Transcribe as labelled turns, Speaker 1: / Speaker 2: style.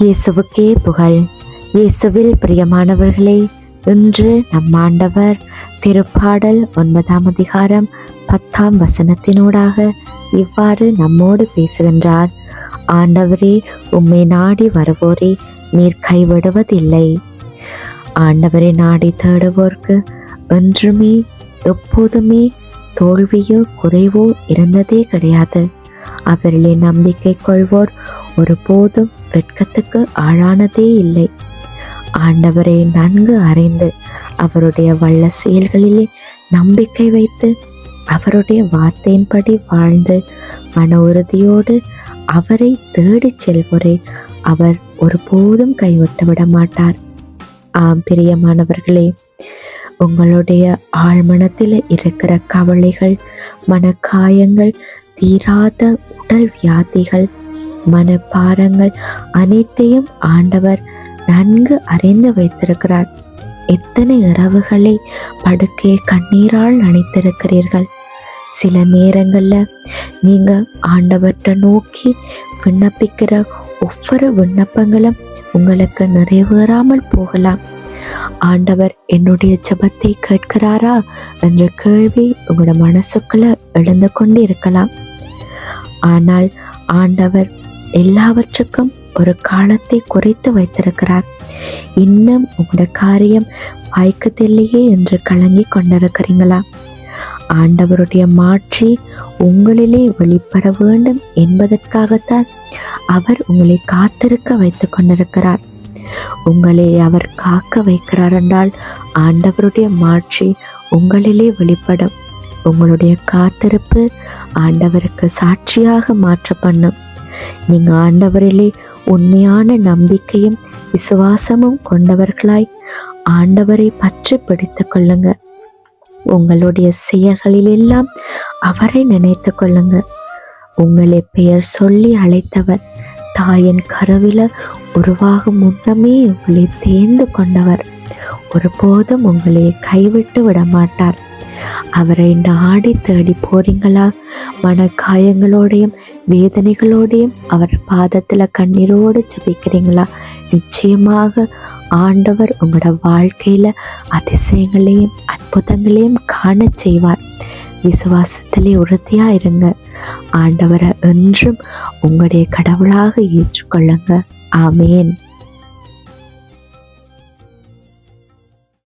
Speaker 1: இயேசுவுக்கே புகழ். இயேசுவில் பிரியமானவர்களே இன்று நம் ஆண்டவர் திருப்பாடல் ஒன்பதாம் அதிகாரம் பத்தாம் வசனத்தினூடாக இவ்வாறு நம்மோடு பேசுகின்றார். ஆண்டவரே உம்மை நாடி வருவோரே நீர் கைவிடுவதில்லை. ஆண்டவரை நாடி தேடுவோர்க்கு என்றுமே எப்போதுமே தோல்வியோ குறைவோ இருந்ததே கிடையாது. அவர்களை நம்பிக்கை கொள்வோர் ஒருபோதும் வெட்கத்துக்கு ஆளானதே இல்லை. ஆண்டவரை நன்கு அறிந்து அவருடைய வல்ல செயல்களிலே நம்பிக்கை வைத்து அவருடைய வார்த்தையின்படி வாழ்ந்து மன உறுதியோடு அவரை தேடி செல்வோரை அவர் ஒருபோதும் கைவிட்டு விட மாட்டார் ஆம் பிரியமானவர்களே உங்களுடைய ஆழ்மனத்தில் இருக்கிற கவலைகள் மனக்காயங்கள் தீராத உடல் வியாதிகள் மனப்பாரங்கள் அனைத்தையும் ஆண்டவர் நன்கு அறிந்து வைத்திருக்கிறார். எத்தனை இரவுகளை படுக்கையை கண்ணீரால் நனைத்திருக்கிறீர்கள்? சில நேரங்களில் நீங்க ஆண்டவர்கிட்ட நோக்கி விண்ணப்பிக்கிற ஒவ்வொரு விண்ணப்பங்களும் உங்களுக்கு நிறைவேறாமல் போகலாம். ஆண்டவர் என்னுடைய ஜபத்தை கேட்கிறாரா என்ற கேள்வி உங்களோட மனசுக்குள்ள எழுந்து கொண்டு இருக்கலாம் ஆனால் ஆண்டவர் எல்லாவற்றுக்கும் ஒரு காலத்தை குறைத்து வைத்திருக்கிறார். இன்னும் உங்களோட காரியம் வாய்க்கத்தில்லையே என்று கலங்கி கொண்டிருக்கிறீங்களா ஆண்டவருடைய மாற்றி உங்களிலே வெளிப்பட வேண்டும் என்பதற்காகத்தான் அவர் உங்களை காத்திருக்க வைத்துக் கொண்டிருக்கிறார். உங்களை அவர் காக்க வைக்கிறார் என்றால் ஆண்டவருடைய மாற்றி உங்களிலே வெளிப்படும். உங்களுடைய காத்திருப்பு ஆண்டவருக்கு சாட்சியாக மாற்ற பண்ணும் நீங்க ஆண்டவரிலே உண்மையான நம்பிக்கையும் விசுவாசமும் கொண்டவர்களாய் ஆண்டவரை பற்றி பிடித்து கொள்ளுங்க. உங்களுடைய செயல்களிலெல்லாம் அவரை நினைத்து கொள்ளுங்க. உங்களை பெயர் சொல்லி அழைத்தவர் தாயின் கருவில உருவாகும் முன்னமே உங்களை தேர்ந்து கொண்டவர். ஒருபோதும் உங்களை கைவிட்டு விட மாட்டார் அவரை நாடி தேடி போறீங்களா? மனக்காயங்களோடையும் வேதனைகளோடையும் அவர் பாதத்தில் கண்ணீரோடு ஜபிக்கிறீங்களா? நிச்சயமாக ஆண்டவர் உங்களோட வாழ்க்கையில அதிசயங்களையும் அற்புதங்களையும் காண செய்வார். விசுவாசத்திலே உறுதியா இருங்க ஆண்டவரை என்றும் உங்களுடைய கடவுளாக ஏற்றுக்கொள்ளுங்க. ஆமேன்.